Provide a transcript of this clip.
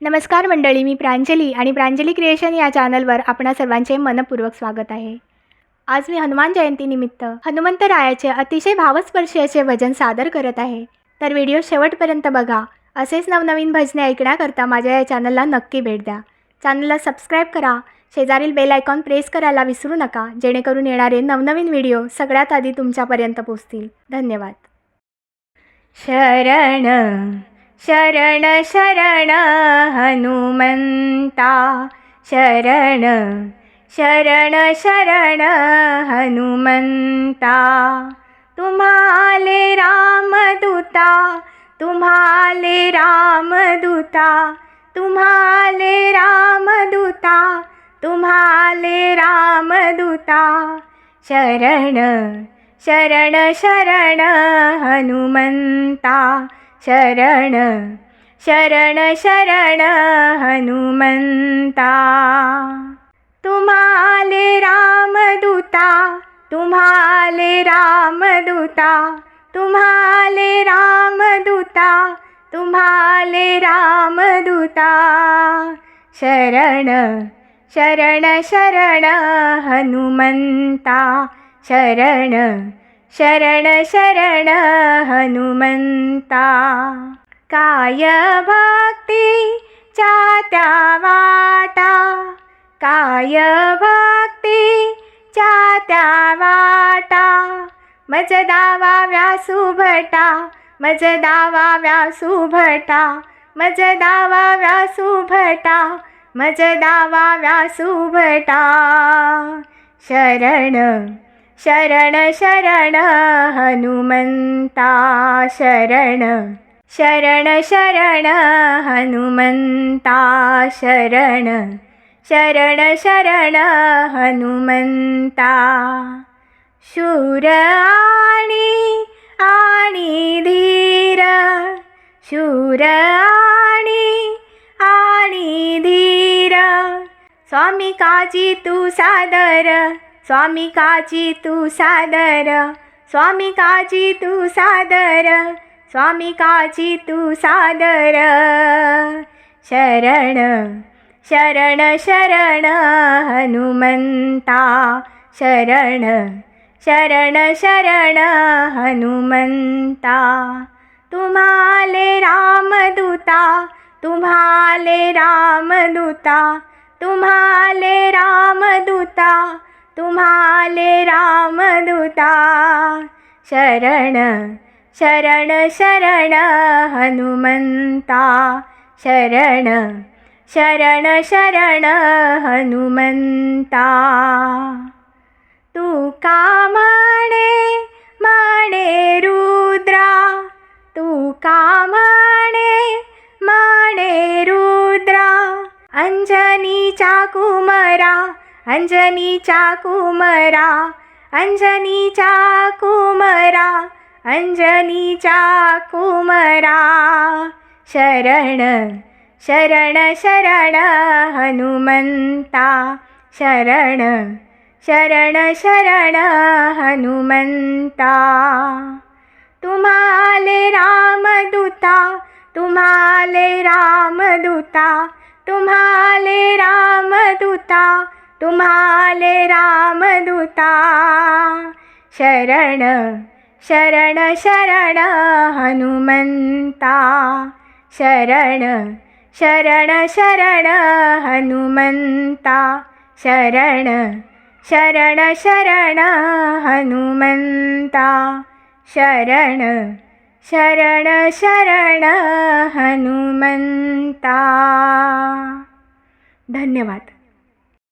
नमस्कार मंडळी मी प्रांजली आणि प्रांजली क्रिएशन या चॅनलवर आपणा सर्वांचे मनपूर्वक स्वागत आहे. आज मी हनुमान जयंतीनिमित्त हनुमंतरायाचे अतिशय भावस्पर्शी असे भजन सादर करत आहे. तर व्हिडिओ शेवटपर्यंत बघा. असेच नवनवीन भजने ऐकण्याकरता माझ्या या चॅनलला नक्की भेट द्या. चॅनलला सबस्क्राईब करा. शेजारील बेल आयकॉन प्रेस करायला विसरू नका जेणेकरून येणारे नवनवीन व्हिडिओ सगळ्यात आधी तुमच्यापर्यंत पोहोचतील. धन्यवाद. शरण शरण शरण हनुमंता शरण शरण शरण हनुमंता तुम्हाले रामदूता तुम्हाले रामदूता तुम्हाले रामदूता तुम्हाले रामदूता। शरण शरण शरण हनुमंता शरण शरण शरण हनुमंता. तुम्हाले रामदूता तुम्हाले रामदूता तुम्हाले रामदूता तुम्हाले रामदूता. शरण शरण शरण हनुमंता. शरण शरण शरण हनुमंता काय भक्ती चात्या वाटा काय भक्ती चात्या वाटा मज दावा व्यासुभटा मज दावा व्यासुभटा मज दावा व्यासुभटा मज दावा व्यासुभटा शरण शरण शरण हनुमंता शरण। शरण शरण हनुमंता शरण। शरण शरण हनुमंता शूर आणि आणि धीर। शूर आणि आणि धीर। स्वामी काजी तू सादर स्वामी काजी तू सादर स्वामी काजी तू सादर स्वामी काजी तू सादर. शरण शरण शरण हनुमंता. शरण शरण शरण हनुमंता. तुम्हाले रामदूता तुम्हाले रामदूता. तुम्हाले रामदूता तुम्हाले रामदूता। शरण शरण शरण हनुमन्ता। शरण शरण शरण हनुमन्ता। कामे माणे रुद्रा। तामे मेरु अञ्जनी चाकुमरा अंजनीच्या कुमरा अंजनीच्या कुमरा अंजनीच्या कुमरा. शरण शरण शरण हनुमंता. शरण शरण शरण हनुमंता. तुम्हाले रामदूता तुम्हाले रामदूता. तुम्हाले तुम्हाले रामदूता शरण शरण शरण हनुमंता शरण शरण शरण हनुमंता शरण शरण शरण हनुमंता शरण शरण शरण हनुमंता। धन्यवाद।